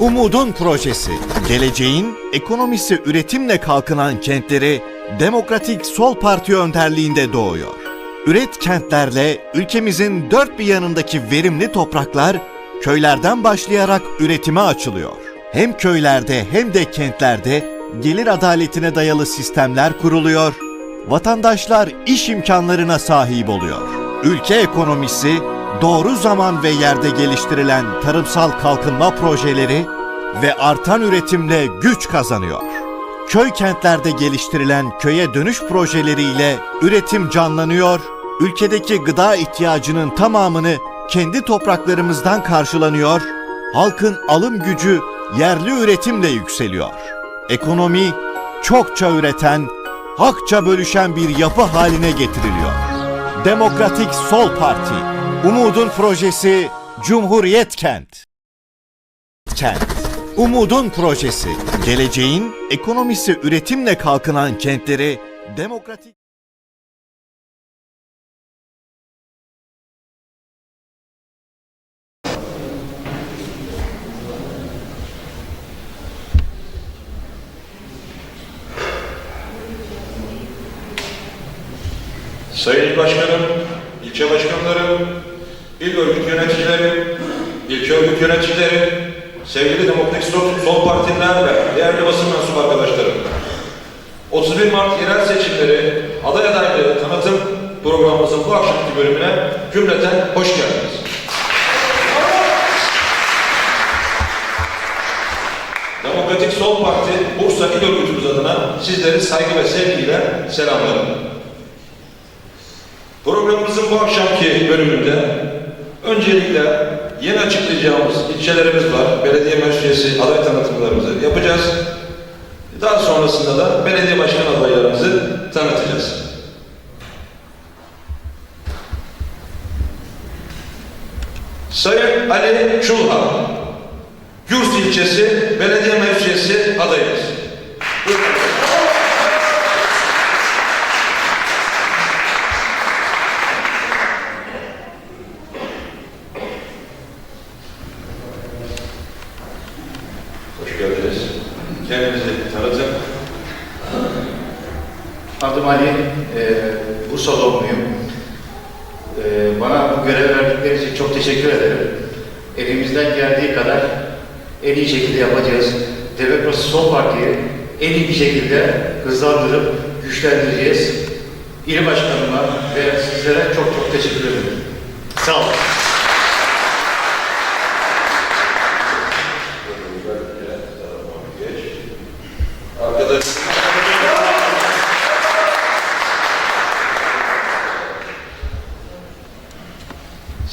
Umudun projesi, geleceğin ekonomisi üretimle kalkınan kentleri Demokratik Sol Parti önderliğinde doğuyor. Üret kentlerle ülkemizin dört bir yanındaki verimli topraklar köylerden başlayarak üretime açılıyor. Hem köylerde hem de kentlerde gelir adaletine dayalı sistemler kuruluyor, vatandaşlar iş imkanlarına sahip oluyor. Ülke ekonomisi doğru zaman ve yerde geliştirilen tarımsal kalkınma projeleri ve artan üretimle güç kazanıyor. Köy kentlerde geliştirilen köye dönüş projeleriyle üretim canlanıyor, ülkedeki gıda ihtiyacının tamamını kendi topraklarımızdan karşılanıyor, halkın alım gücü yerli üretimle yükseliyor. Ekonomi çokça üreten, hakça bölüşen bir yapı haline getiriliyor. Demokratik Sol Parti, Umudun projesi Cumhuriyet Kent. Kent, Umudun projesi, geleceğin ekonomisi üretimle kalkınan kentleri demokratik Sayın İl Başkanım, ilçe başkanları, il örgüt yöneticileri, ilçe örgüt yöneticileri, sevgili Demokratik Sol, Partililer ve değerli basın mensubu arkadaşlarım. 31 Mart yerel seçimleri aday adaylığı tanıtım programımızın bu akşamki bölümüne cümleten hoş geldiniz. Demokratik Sol Parti Bursa İl Örgütümüz adına sizleri saygı ve sevgiyle selamlarım. Programımızın bu akşamki bölümünde öncelikle yeni açıklayacağımız ilçelerimiz var. Belediye meclisi aday tanıtımlarımızı yapacağız. Daha sonrasında da belediye başkan adaylarımızı tanıtacağız. Sayın Ali Çulhan, Gürs ilçesi belediye meclisi adayımız. Buyurun. Hoş geldiniz. Kendinizi tanıtın. Adım Ali, e, Bursa doğumluyum. E, bana bu görev verdikleri için çok teşekkür ederim. Elimizden geldiği kadar en iyi şekilde yapacağız. Demokrasi Sol Parti'yi en iyi bir şekilde hızlandırıp güçlendireceğiz. İl Başkanıma ve sizlere çok çok teşekkür ederim. Sağ olun.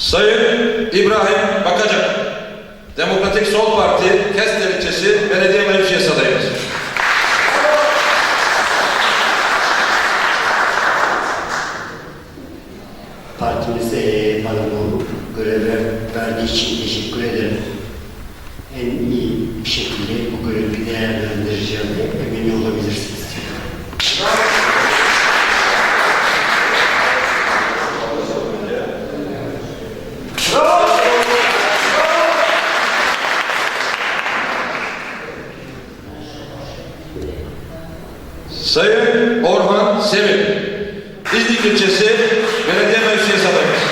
Sayın İbrahim Bakacak, Demokratik Sol Parti Kestel ilçesi belediye meclis adayımız. Partimize e, bana bu görevi verdiği için teşekkür ederim. En iyi bir şekilde bu görevi değerlendireceğime emin olabilirsiniz. Sayın Orhan Sevim, İznik ilçesi belediye meclis adayımız.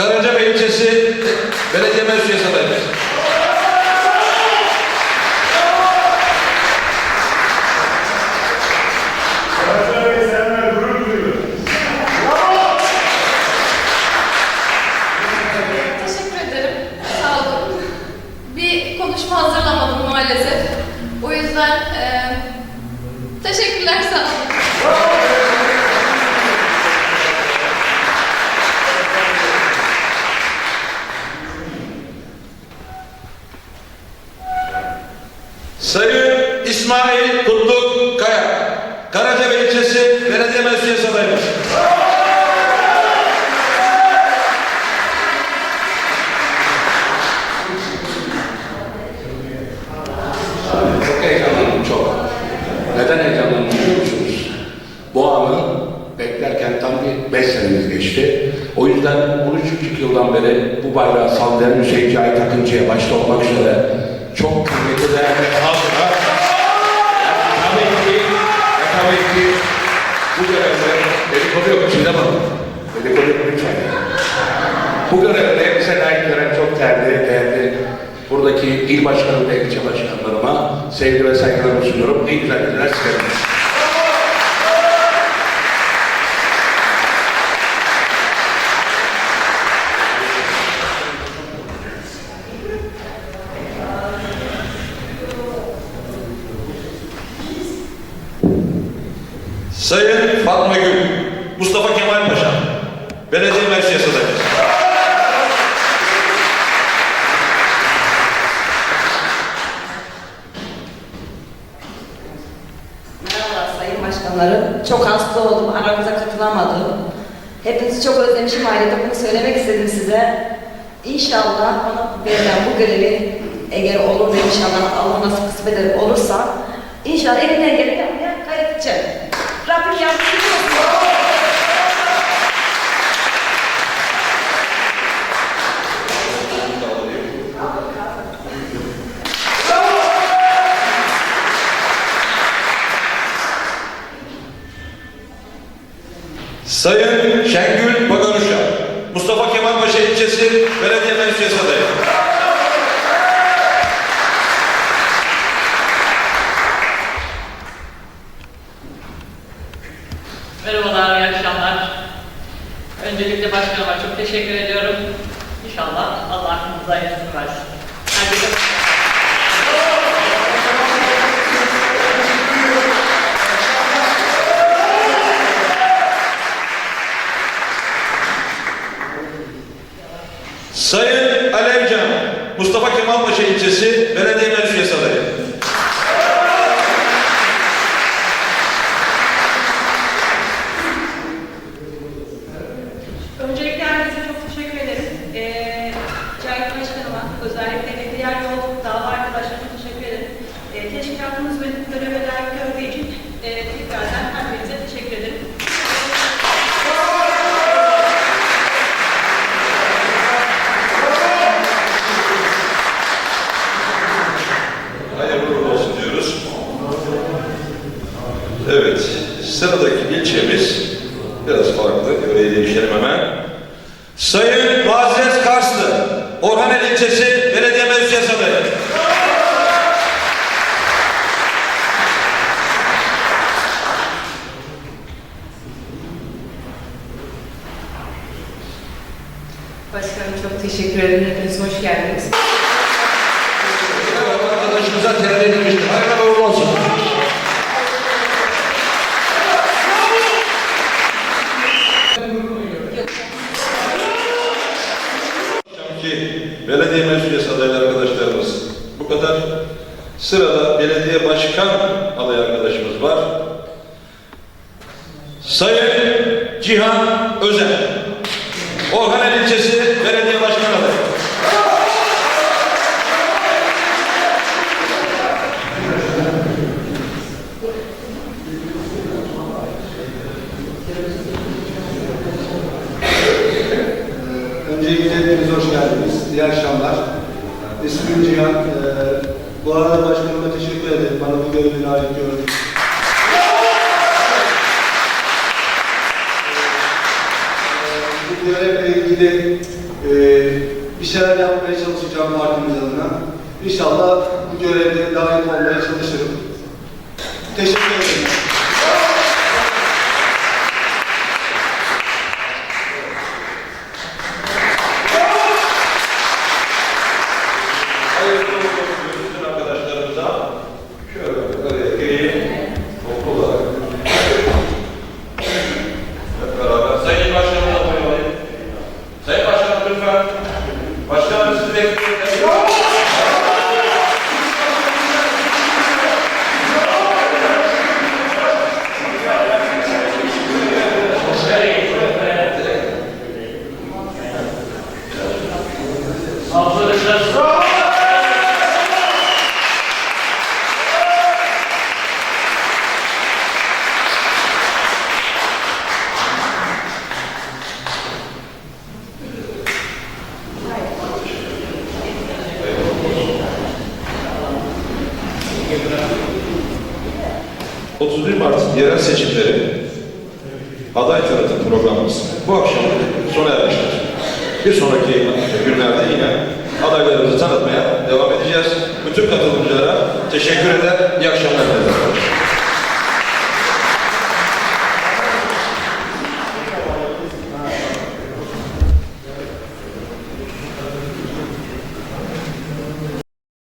Karacabey ilçesi belediye meclis adayımız. Teşekkür ederim. Sağ olun. Bir konuşma hazırlamadım maalesef. O yüzden eee, teşekkürler sağ olun. İsmail Kutluk Kaya. Karacabey ilçesi belediye meclis adayımız. Çok heyecanlandım çok. Neden heyecanlandım biliyor musunuz? Bu anı beklerken tam bir beş senemiz geçti. O yüzden 13,5 yıldan beri bu bayrağı sallayan Hüseyin Cahit Akıncı'ya başta olmak üzere çok kıymetli değerli halkına ki bu görevde dedikodu yok Çiğdem Hanım. Dedikodu yok lütfen. Bu görevde layık gören çok değerli, değerli buradaki il başkanı ve ilçe başkanlarıma sevgi ve saygılarımı sunuyorum. En güzel günler size. Sayın Fatma Gül, Mustafa Kemal Paşa, meclis adayımız. Merhabalar Sayın Başkanlarım. Çok hasta oldum, aramıza katılamadım. Hepinizi çok özlemişim ayrıca bunu söylemek istedim size. İnşallah bana verilen bu görevi eğer olur ve inşallah Allah nasıl kısmet olursa inşallah elimden geleni yapmaya gayret edeceğim. Rabbim yardımcı Sayın Şengül Baganuşa, Mustafa Kemal Paşa ilçesi belediye meclis adayı. Merhabalar, iyi akşamlar. Öncelikle başkanıma çok teşekkür ediyorum. İnşallah Allah aklınıza hayırlısını versin. Teşekkür ederim. Hepiniz hoş. Teşekkür ederim. Bana bu görevi layık gördüğü için. Bu görevle ilgili e, bir şeyler yapmaya çalışacağım partimiz adına. İnşallah bu görevde layık olmaya çalışırım. Teşekkür ederim. Hayırlı uğurlu olsun diyoruz bütün arkadaşlarımıza. Şöyle oraya gireyim. Toplu olarak. Hep beraber. Sayın Başkanım da buyurun. Sayın Başkanım lütfen. Başkanım sizi bekliyoruz. Alkışlar. Ee, 31 Mart yerel seçimleri aday tanıtım programımız bu akşam sona ermiştir. Bir sonraki günlerde yine adaylarımızı tanıtmaya devam edeceğiz. Bütün katılımcılara teşekkür eder, iyi akşamlar dilerim.